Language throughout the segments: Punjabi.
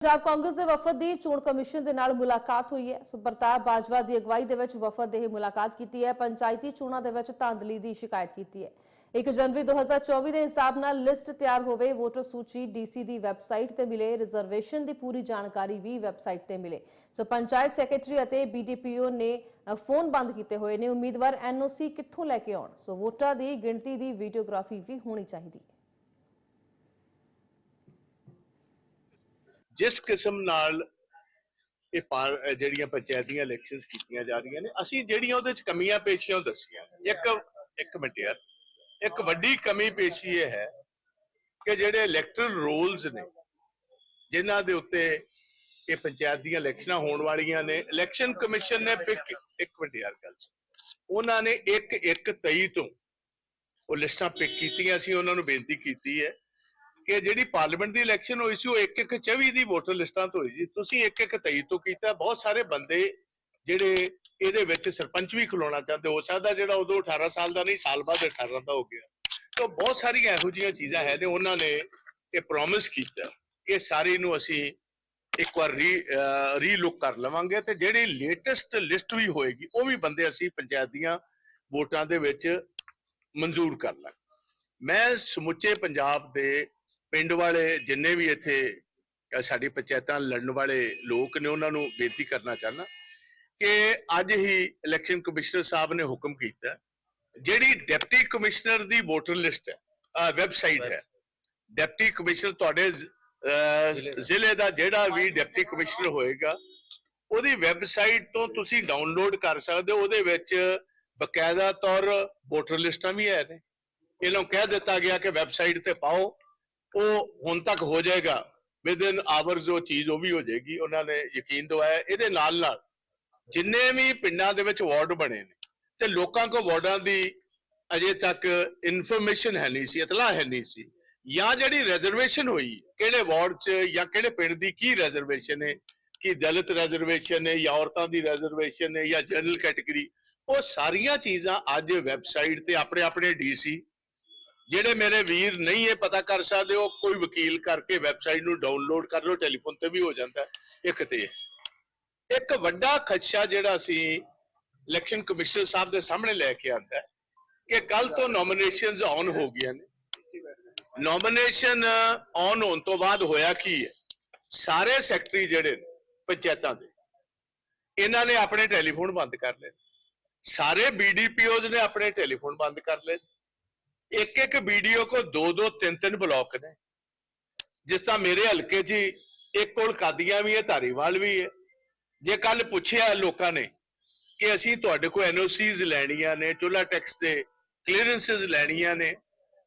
ਪੰਜਾਬ ਕਾਂਗਰਸ ਦੇ ਵਫਦ ਦੀ ਚੋਣ ਕਮਿਸ਼ਨ ਦੇ ਨਾਲ ਮੁਲਾਕਾਤ ਹੋਈ ਹੈ। ਸੋ ਪ੍ਰਤਾਪ ਬਾਜਵਾ ਦੀ ਅਗਵਾਈ ਦੇ ਵਿੱਚ ਵਫਦ ਨੇ ਇਹ ਮੁਲਾਕਾਤ ਕੀਤੀ ਹੈ। ਪੰਚਾਇਤੀ ਚੋਣਾਂ ਦੇ ਵਿੱਚ ਧਾਂਦਲੀ ਦੀ ਸ਼ਿਕਾਇਤ ਕੀਤੀ ਹੈ। 1 ਜਨਵਰੀ 2024 ਦੇ ਹਿਸਾਬ ਨਾਲ ਲਿਸਟ ਤਿਆਰ ਹੋਵੇ, ਵੋਟਰ ਸੂਚੀ, ਡੀਸੀ ਦੀ ਵੈਬਸਾਈਟ ਤੇ ਮਿਲੇ, ਰਿਜ਼ਰਵੇਸ਼ਨ ਦੀ ਪੂਰੀ ਜਾਣਕਾਰੀ ਵੀ ਵੈਬਸਾਈਟ ਤੇ ਮਿਲੇ। ਸੋ ਪੰਚਾਇਤ ਸੈਕਟਰੀ ਅਤੇ ਬੀਡੀਪੀਓ ਨੇ ਫੋਨ ਬੰਦ ਕੀਤੇ ਹੋਏ ਨੇ। ਉਮੀਦਵਾਰ ਐਨਓਸੀ ਕਿੱਥੋਂ ਲੈ ਕੇ ਆਉਣ? ਸੋ ਵੋਟਾਂ ਦੀ ਗਿਣਤੀ ਦੀ ਵੀਡੀਓਗ੍ਰਾਫੀ ਵੀ ਹੋਣੀ ਚਾਹੀਦੀ ਹੈ। ਜਿਸ ਕਿਸਮ ਨਾਲ ਇਹ ਪਾਰ- ਅਹ ਜਿਹੜੀਆਂ ਪੰਚਾਇਤੀਆਂ ਇਲੈਕਸ਼ਨਸ ਕੀਤੀਆਂ ਜਾ ਰਹੀਆਂ ਨੇ, ਅਸੀਂ ਜਿਹੜੀਆਂ ਉਹਦੇ ਚ ਕਮੀਆਂ ਪੇਸ਼ੀਆਂ ਉਹ ਦੱਸੀਆਂ ਇੱਕ ਇੱਕ ਮਿੰਟ ਯਾਰ। ਇੱਕ ਵੱਡੀ ਕਮੀ ਪੇਸ਼ੀ ਇਹ ਹੈ ਕਿ ਜਿਹੜੇ ਇਲੈਕਟਰਲ ਰੋਲਸ ਨੇ, ਜਿਨ੍ਹਾਂ ਦੇ ਉੱਤੇ ਇਹ ਪੰਚਾਇਤ ਦੀਆਂ ਇਲੈਕਸ਼ਨਾਂ ਹੋਣ ਵਾਲੀਆਂ ਨੇ ਇਲੈਕਸ਼ਨ ਕਮਿਸ਼ਨ ਨੇ ਪਿਕ ਇੱਕ ਮਿੰਟ ਯਾਰ ਗੱਲ ਉਹਨਾਂ ਨੇ ਇੱਕ ਇੱਕ 23 ਤੋਂ ਉਹ ਲਿਸਟਾਂ ਪਿਕ ਕੀਤੀਆਂ ਸੀ, ਉਹਨਾਂ ਨੂੰ ਬੇਨਤੀ ਕੀਤੀ ਹੈ ਕਿ ਜਿਹੜੀ ਪਾਰਲੀਮੈਂਟ ਦੀ ਇਲੈਕਸ਼ਨ ਹੋਈ ਸੀ, ਉਹ ਇੱਕ ਇੱਕ 24 ਦੀ ਵੋਟਰ ਲਿਸਟਾਂ ਤੋਂ ਹੋਈ ਸੀ। ਤੁਸੀਂ ਇੱਕ ਇੱਕ 23 ਤੋਂ ਕੀਤਾ, ਬਹੁਤ ਸਾਰੇ ਬੰਦੇ ਜਿਹੜੇ ਇਹਦੇ ਵਿੱਚ ਸਰਪੰਚ ਵੀ ਖਲੋਣਾ ਚਾਹੁੰਦੇ, ਹੋ ਸਕਦਾ ਜਿਹੜਾ ਉਦੋਂ 18 ਸਾਲ ਦਾ ਨਹੀਂ, ਸਾਲ ਬਾਅਦ 18 ਦਾ ਹੋ ਗਿਆ। ਤਾਂ ਬਹੁਤ ਸਾਰੀਆਂ ਇਹੋ ਜਿਹੀਆਂ ਚੀਜ਼ਾਂ ਹੈ ਨੇ, ਉਹਨਾਂ ਨੇ ਇਹ ਪ੍ਰੋਮਿਸ ਕੀਤਾ ਕਿ ਸਾਰੀ ਨੂੰ ਅਸੀਂ ਇੱਕ ਵਾਰ ਰੀ ਰੀ ਲੁੱਕ ਕਰ ਲਵਾਂਗੇ ਤੇ ਜਿਹੜੀ ਲੇਟੈਸਟ ਲਿਸਟ ਵੀ ਹੋਏਗੀ, ਉਹ ਵੀ ਬੰਦੇ ਅਸੀਂ ਪੰਚਾਇਤ ਦੀਆਂ ਵੋਟਾਂ ਦੇ ਵਿੱਚ ਮਨਜ਼ੂਰ ਕਰ ਲਾਂਗੇ। ਮੈਂ ਸਮੁੱਚੇ ਪੰਜਾਬ ਦੇ ਪਿੰਡ ਵਾਲੇ ਜਿੰਨੇ ਵੀ ਇੱਥੇ ਸਾਡੀ ਪੰਚਾਇਤਾਂ ਲੜਨ ਵਾਲੇ ਲੋਕ ਨੇ ਉਹਨਾਂ ਨੂੰ ਬੇਨਤੀ ਕਰਨਾ ਚਾਹਨਾ ਕਿ ਅੱਜ ਹੀ ਇਲੈਕਸ਼ਨ ਕਮਿਸ਼ਨਰ ਸਾਹਿਬ ਨੇ ਹੁਕਮ ਕੀਤਾ ਜਿਹੜੀ ਡਿਪਟੀ ਕਮਿਸ਼ਨਰ ਦੀ ਵੋਟਰ ਲਿਸਟ ਹੈ ਵੈਬਸਾਈਟ ਹੈ ਡਿਪਟੀ ਕਮਿਸ਼ਨਰ ਤੁਹਾਡੇ ਜ਼ਿਲ੍ਹੇ ਦਾ। ਜਿਹੜਾ ਵੀ ਡਿਪਟੀ ਕਮਿਸ਼ਨਰ ਹੋਏਗਾ ਉਹਦੀ ਵੈਬਸਾਈਟ ਤੋਂ ਤੁਸੀਂ ਡਾਊਨਲੋਡ ਕਰ ਸਕਦੇ ਹੋ ਉਹਦੇ ਵਿੱਚ ਬਕਾਇਦਾ ਤੌਰ ਵੋਟਰ ਲਿਸਟਾਂ ਵੀ ਹੈ ਨੇ। ਇਹਨਾਂ ਨੂੰ ਕਹਿ ਦਿੱਤਾ ਗਿਆ ਕਿ ਵੈਬਸਾਈਟ ਤੇ ਪਾਓ ਉਹ ਹੁਣ ਤੱਕ ਹੋ ਜਾਏਗਾ। ਵਿਦ ਇਨ ਆਵਰਸ ਉਹ ਚੀਜ਼ ਉਹ ਵੀ ਹੋ ਜਾਏਗੀ। ਉਹਨਾਂ ਨੇ ਯਕੀਨ ਦਵਾਇਆ। ਇਹਦੇ ਨਾਲ ਨਾਲ ਜਿੰਨੇ ਵੀ ਪਿੰਡਾਂ ਦੇ ਵਿੱਚ ਵਾਰਡ ਬਣੇ ਨੇ, ਤੇ ਲੋਕਾਂ ਕੋ ਵਾਰਡਾਂ ਦੀ ਅਜੇ ਤੱਕ ਇਨਫੋਰਮੇਸ਼ਨ ਹੈ ਨਹੀਂ ਸੀ ਇਤਲਾ ਹੈ ਨਹੀਂ ਸੀ। ਜਾਂ ਜਿਹੜੀ ਰਿਜ਼ਰਵੇਸ਼ਨ ਹੋਈ, ਕਿਹੜੇ ਵਾਰਡ 'ਚ ਜਾਂ ਕਿਹੜੇ ਪਿੰਡ ਦੀ ਕੀ ਰਿਜ਼ਰਵੇਸ਼ਨ ਹੈ, ਕਿ ਦਲਿਤ ਰਿਜ਼ਰਵੇਸ਼ਨ ਹੈ ਜਾਂ ਔਰਤਾਂ ਦੀ ਰਿਜ਼ਰਵੇਸ਼ਨ ਹੈ ਜਾਂ ਜਨਰਲ ਕੈਟਾਗਰੀ ਉਹ ਸਾਰੀਆਂ ਚੀਜ਼ਾਂ ਅੱਜ ਵੈਬਸਾਈਟ ਤੇ ਆਪਣੇ ਆਪਣੇ ਡੀਸੀ ਜਿਹੜੇ ਮੇਰੇ ਵੀਰ ਨਹੀਂ ਇਹ ਪਤਾ ਕਰ ਸਕਦੇ, ਉਹ ਕੋਈ ਵਕੀਲ ਕਰਕੇ ਵੈਬਸਾਈਟ ਨੂੰ ਡਾਊਨਲੋਡ ਕਰ ਲਓ ਟੈਲੀਫੋਨ ਤੇ ਵੀ ਹੋ ਜਾਂਦਾ ਇੱਕ ਤੇ ਇੱਕ ਵੱਡਾ ਖਦਸ਼ਾ ਜਿਹੜਾ ਸੀ ਇਲੈਕਸ਼ਨ ਕਮਿਸ਼ਨਰ ਸਾਹਿਬ ਦੇ ਸਾਹਮਣੇ ਲੈ ਕੇ ਆਂਦਾ ਕਿ ਕੱਲ ਤੋਂ ਨੋਮੀਨੇਸ਼ਨਸ ਆਨ ਹੋ ਗਈਆਂ ਨੇ। ਨੋਮੀਨੇਸ਼ਨ ਆਨ ਹੋਣ ਤੋਂ ਬਾਅਦ ਹੋਇਆ ਕੀ ਹੈ? ਸਾਰੇ ਸੈਕਟਰੀ ਜਿਹੜੇ ਨੇ ਪੰਚਾਇਤਾਂ ਦੇ, ਇਹਨਾਂ ਨੇ ਆਪਣੇ ਟੈਲੀਫੋਨ ਬੰਦ ਕਰ ਲਏ। ਸਾਰੇ ਬੀਡੀਪੀਓਜ਼ ਨੇ ਆਪਣੇ ਟੈਲੀਫੋਨ ਬੰਦ ਕਰ ਲਏ। ਇੱਕ ਇੱਕ ਵੀਡੀਓ ਕੋ ਦੋ ਦੋ ਤਿੰਨ ਤਿੰਨ ਬਲੌਕ ਨੇ। ਜਿਸ ਤਰ੍ਹਾਂ ਮੇਰੇ ਹਲਕੇ 'ਚ ਹੀ ਇੱਕ ਕੋਲ ਕਾਦੀਆਂ ਵੀ ਹੈ, ਧਾਰੀਵਾਲ ਵੀ ਹੈ। ਜੇ ਕੱਲ ਪੁੱਛਿਆ ਲੋਕਾਂ ਨੇ ਕਿ ਅਸੀਂ ਤੁਹਾਡੇ ਕੋਲ ਐਨਓਸੀਜ਼ ਲੈਣੀਆਂ ਨੇ ਚੁੱਲਾ ਟੈਕਸ ਦੇ ਕਲੀਅਰੈਂਸਸ ਲੈਣੀਆਂ ਨੇ,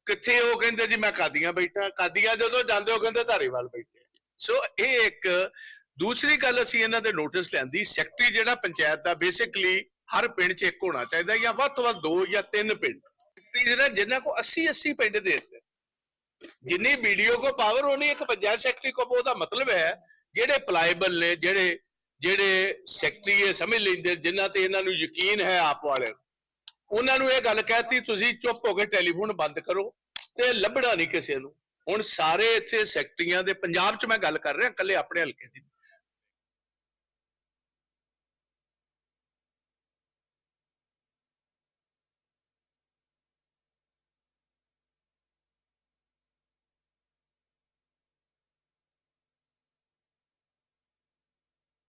ਕਿੱਥੇ ਉਹ ਕਹਿੰਦੇ ਜੀ ਮੈਂ ਕਾਦੀਆਂ ਬੈਠਾ, ਕਾਦੀਆਂ ਜਦੋਂ ਜਾਂਦੇ ਉਹ ਕਹਿੰਦੇ ਧਾਰੀਵਾਲ ਬੈਠੇ ਸੋ ਇਹ ਇੱਕ ਦੂਸਰੀ ਗੱਲ ਅਸੀਂ ਇਹਨਾਂ ਦੇ ਨੋਟਿਸ ਲੈਂਦੀ ਸੈਕਟਰੀ ਜਿਹੜਾ ਪੰਚਾਇਤ ਦਾ ਬੇਸਿਕਲੀ ਹਰ ਪਿੰਡ 'ਚ ਇੱਕ ਹੋਣਾ ਚਾਹੀਦਾ ਜਾਂ ਵੱਧ ਤੋਂ ਵੱਧ ਦੋ ਜਾਂ ਤਿੰਨ ਪਿੰਡ। ਸੈਕਟਰੀ ਜਿਹੜਾ ਜਿਨ੍ਹਾਂ ਕੋ 80 80 ਪਿੰਡ ਦੇ ਦਿੱਤੇ ਜਿੰਨੀ ਵੀਡੀਓ ਕੋ ਪਾਵਰ ਹੋਣੀ, ਇੱਕ ਪੰਚਾਇਤ ਉਹਦਾ ਮਤਲਬ ਹੈ, ਜਿਹੜੇ ਪਲਾਈਬਲ ਨੇ, ਜਿਹੜੇ ਜਿਹੜੇ ਸੈਕਟਰੀ ਇਹ ਸਮਝ ਲੈਂਦੇ ਜਿਨ੍ਹਾਂ ਤੇ ਇਹਨਾਂ ਨੂੰ ਯਕੀਨ ਹੈ ਆਪ ਵਾਲੇ ਉਹਨਾਂ ਨੂੰ ਇਹ ਗੱਲ ਕਹਿਤੀ, ਤੁਸੀਂ ਚੁੱਪ ਹੋ ਕੇ ਟੈਲੀਫੋਨ ਬੰਦ ਕਰੋ ਤੇ ਲੱਭਣਾ ਨਹੀਂ ਕਿਸੇ ਨੂੰ। ਹੁਣ ਸਾਰੇ ਇੱਥੇ ਸੈਕਟਰੀਆਂ ਦੇ, ਪੰਜਾਬ 'ਚ ਮੈਂ ਗੱਲ ਕਰ ਰਿਹਾ, ਇਕੱਲੇ ਆਪਣੇ ਹਲਕੇ ਦੀ